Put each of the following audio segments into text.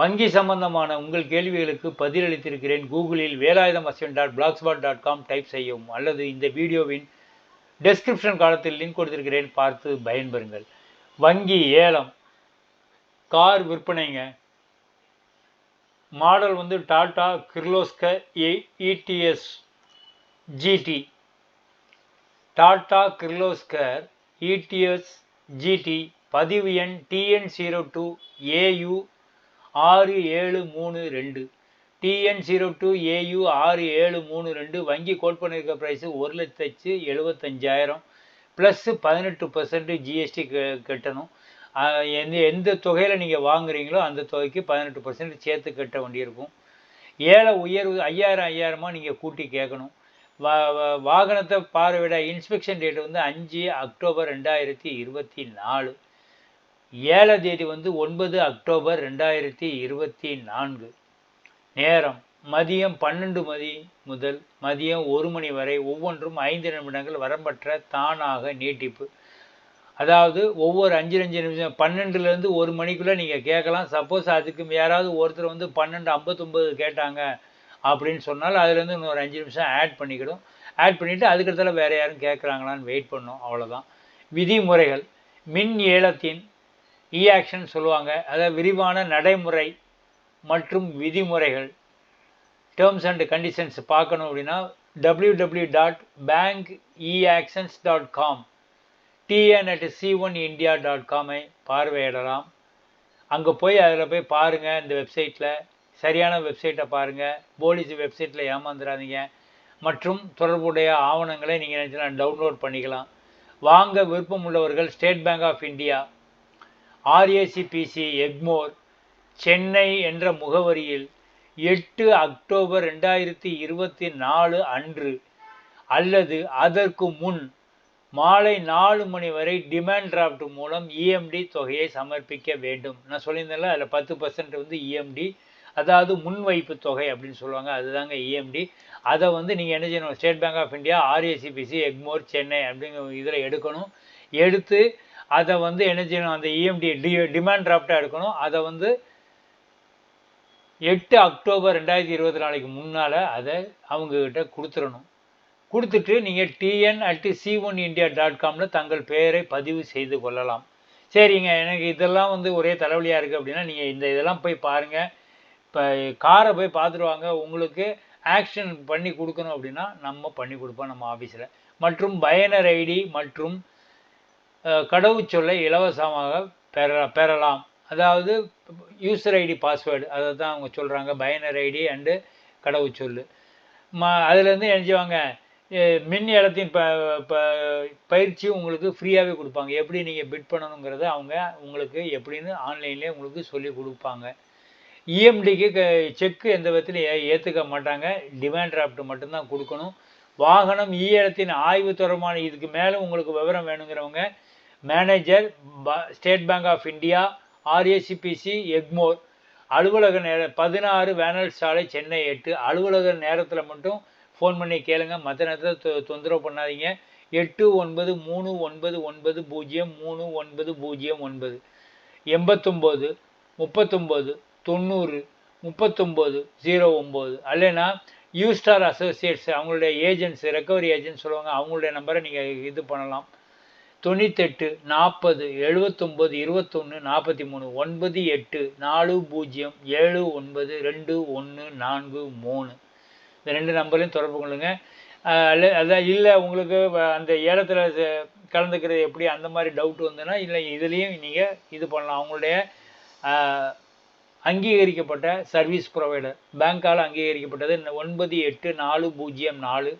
வங்கி சம்பந்தமான உங்கள் கேள்விகளுக்கு பதிலளித்திருக்கிறேன். கூகுளில் Velayutham Asan dot blogspot dot com type செய்யவும் அல்லது இந்த வீடியோவின் டெஸ்கிரிப்ஷன் காலத்தில் லிங்க் கொடுத்திருக்கிறேன் பார்த்து பயன்பெறுங்கள். வங்கி ஏலம் கார் விற்பனைங்க. மாடல் வந்து Tata Kirloskar e, ETS GT Tata Kirloskar ETS GT பதிவு எண் டிஎன் ஜீரோ டூ ஏயு ஆறு ஏழு மூணு ரெண்டு. டிஎன் ஜீரோ டூ ஏயு ஆறு ஏழு மூணு ரெண்டு. வங்கி கோட் பண்ணியிருக்க ப்ரைஸு ஒரு லட்சத்து எழுபத்தஞ்சாயிரம் ப்ளஸ்ஸு பதினெட்டு பர்சன்ட் ஜிஎஸ்டி கட்டணும். எந்த எந்த தொகையில் நீங்கள் வாங்குறீங்களோ அந்த தொகைக்கு பதினெட்டு பர்சன்ட் சேர்த்து கட்ட வேண்டியிருக்கும். ஏழை உயர்வு ஐயாயிரம் ஐயாயிரமாக நீங்கள் கூட்டி கேட்கணும். வா- வாகனத்தை பார்வையிட இன்ஸ்பெக்ஷன் டேட் வந்து அஞ்சு அக்டோபர் ரெண்டாயிரத்தி இருபத்தி நாலு. ஏழாம் தேதி வந்து ஒன்பது அக்டோபர் ரெண்டாயிரத்தி இருபத்தி நான்கு. நேரம். மதியம் பன்னெண்டு மணி முதல் மதியம் ஒரு மணி வரை ஒவ்வொன்றும் ஐந்து நிமிடங்கள் வரம்பற்ற தானாக நீட்டிப்பு. அதாவது ஒவ்வொரு அஞ்சு அஞ்சு நிமிஷம் பன்னெண்டுலேருந்து ஒரு மணிக்குள்ளே நீங்கள் கேட்கலாம். சப்போஸ் அதுக்கு யாராவது ஒருத்தர் வந்து பன்னெண்டு ஐம்பத்தொம்பது கேட்டாங்க அப்படின்னு சொன்னால் அதுலேருந்து இன்னொரு அஞ்சு நிமிஷம் ஆட் பண்ணிக்கிடும். ஆட் பண்ணிவிட்டு அதுக்கடுத்தால வேறு யாரும் கேட்குறாங்களான்னு வெயிட் பண்ணோம். அவ்வளோதான் விதிமுறைகள். மின் ஏலத்தின் இ ஆக்ஷன் சொல்லுவாங்க. அதாவது விரிவான நடைமுறை மற்றும் விதிமுறைகள் டேர்ம்ஸ் அண்ட் கண்டிஷன்ஸ் பார்க்கணும் அப்படின்னா W W dot bank eauctions dot com TN at C one India dot காமை பார்வையிடலாம். அங்கே போய் அதில் போய் பாருங்கள் இந்த வெப்சைட்டில் சரியான வெப்சைட்டை பாருங்கள் போலீஸ் வெப்சைட்டில் ஏமாந்துடாதீங்க மற்றும் தொடர்புடைய ஆவணங்களை நீங்கள் நினச்சினா டவுன்லோட் பண்ணிக்கலாம். வாங்க விருப்பம் உள்ளவர்கள் State Bank of India RACPC Egmore Chennai என்ற முகவரியில் எட்டு அக்டோபர் ரெண்டாயிரத்தி இருபத்தி நாலு அன்று அல்லது அதற்கு முன் மாலை நாலு மணி வரை டிமாண்ட் டிராஃப்ட் மூலம் இஎம்டி தொகையை சமர்ப்பிக்க வேண்டும். நான் சொல்லியிருந்தேன்ல அதில் பத்து பர்சன்ட் வந்து இஎம்டி அதாவது முன்வைப்பு தொகை அப்படின்னு சொல்லுவாங்க அதுதாங்க இஎம்டி அதை வந்து நீங்கள் என்ன செய்யணும் State Bank of India RACPC Egmore Chennai அப்படிங்கிற இதில் எடுக்கணும். எடுத்து அதை வந்து என்ன செய்யணும் அந்த இஎம்டி டி டிமாண்ட் டிராஃப்டாக எடுக்கணும். அதை வந்து எட்டு அக்டோபர் ரெண்டாயிரத்தி இருபத்தி நாளைக்கு முன்னால் அதை அவங்கக்கிட்ட கொடுத்துடணும். கொடுத்துட்டு நீங்கள் TN at C one India dot காமில் தங்கள் பெயரை பதிவு செய்து கொள்ளலாம். சரிங்க எனக்கு இதெல்லாம் வந்து ஒரே தலைவலியாக இருக்குது அப்படின்னா நீங்கள் இந்த இதெல்லாம் போய் பாருங்கள் இப்போ காரை போய் பார்த்துருவாங்க உங்களுக்கு ஆக்ஷன் பண்ணி கொடுக்கணும் அப்படின்னா நம்ம பண்ணி கொடுப்போம் நம்ம ஆஃபீஸில் மற்றும் பயனர் ஐடி மற்றும் கடவுச்சொல்லை இலவசமாக பெற பெறலாம். அதாவது யூசர் ஐடி பாஸ்வேர்டு அதை தான் அவங்க சொல்கிறாங்க பயனர் ஐடி அண்டு கடவுச்சொல் ம அதுலேருந்து நினச்சிவாங்க மின் இடத்தின் ப ப பயிற்சி உங்களுக்கு ஃப்ரீயாகவே கொடுப்பாங்க. எப்படி நீங்கள் பிட் பண்ணணுங்கிறத அவங்க உங்களுக்கு எப்படின்னு ஆன்லைன்லேயே உங்களுக்கு சொல்லி கொடுப்பாங்க. இஎம்டிக்கு க செக்கு எந்த விதத்திலும் ஏற்றுக்க மாட்டாங்க. டிமாண்ட் டிராஃப்ட் மட்டும்தான் கொடுக்கணும். வாகனம் ஈழத்தின் ஆய்வு தொடர்பான இதுக்கு மேலே உங்களுக்கு விவரம் வேணுங்கிறவங்க manager state bank of India RACPC Egmore. அலுவலக நேர பதினாறு வேனல் சாலை சென்னை எட்டு. அலுவலக நேரத்தில் மட்டும் ஃபோன் பண்ணி கேளுங்க. மற்ற நேரத்தில் தொ தொந்தரவு பண்ணாதீங்க. எட்டு ஒன்பது மூணு ஒன்பது ஒன்பது பூஜ்ஜியம் மூணு ஒன்பது பூஜ்ஜியம் ஒன்பது. எண்பத்தொம்போது முப்பத்தொம்போது தொண்ணூறு முப்பத்தொம்போது ஜீரோ ஒம்பது. அல்லைன்னா யூஸ்டார் அசோசியேட்ஸ் அவங்களுடைய ஏஜென்ட்ஸ் ரெக்கவரி ஏஜென்ட்ஸ் சொல்லுவாங்க. அவங்களுடைய நம்பரை நீங்கள் இது பண்ணலாம். தொண்ணூத்தெட்டு நாற்பது எழுபத்தொம்போது இருபத்தொன்று நாற்பத்தி மூணு ஒன்பது எட்டு நாலு பூஜ்ஜியம் ஏழு ஒன்பது ரெண்டு ஒன்று நான்கு மூணு. இந்த ரெண்டு நம்பர்லையும் தொடர்பு கொள்ளுங்க. அதான் இல்லை உங்களுக்கு அந்த ஏலத்தில் கலந்துக்கிறது எப்படி அந்த மாதிரி டவுட் வந்ததுன்னா இல்லை இதுலேயும் நீங்கள் இது பண்ணலாம். அவங்களுடைய அங்கீகரிக்கப்பட்ட சர்வீஸ் ப்ரொவைடர் பேங்க்கால் அங்கீகரிக்கப்பட்டது ஒன்பது எட்டு நாலு பூஜ்ஜியம் நாலு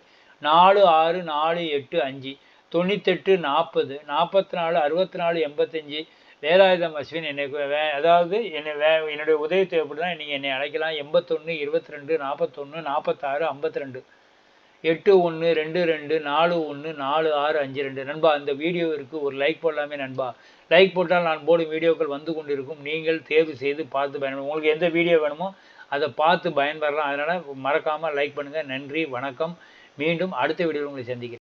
நாலு ஆறு நாலு எட்டு அஞ்சு. தொண்ணூத்தெட்டு நாற்பது நாற்பத்தி நாலு அறுபத்தி நாலு எண்பத்தஞ்சு வேலாயுதம் அஸ்வின் என்னை வே- அதாவது என்னை வே என்னுடைய உதவி தேவைப்படுதா நீங்கள் என்னை அழைக்கலாம். எண்பத்தொன்று இருபத்தி ரெண்டு நாற்பத்தொன்று நாற்பத்தாறு ஐம்பத்தி ரெண்டு எட்டு ஒன்று ரெண்டு ரெண்டு நாலு ஒன்று நாலு ஆறு அஞ்சு ரெண்டு. நண்பா இந்த வீடியோவிற்கு ஒரு லைக் போடலாமே நண்பா. லைக் போட்டால் நான் போடும் வீடியோக்கள் வந்து கொண்டிருக்கும். நீங்கள் தேர்வு செய்து பார்த்து பயன்படும் உங்களுக்கு எந்த வீடியோ வேணுமோ அதை பார்த்து பயன்பெறலாம். அதனால் மறக்காமல் லைக் பண்ணுங்கள் நன்றி வணக்கம். மீண்டும் அடுத்த வீடியோவில் உங்களை சந்திக்கிறேன்.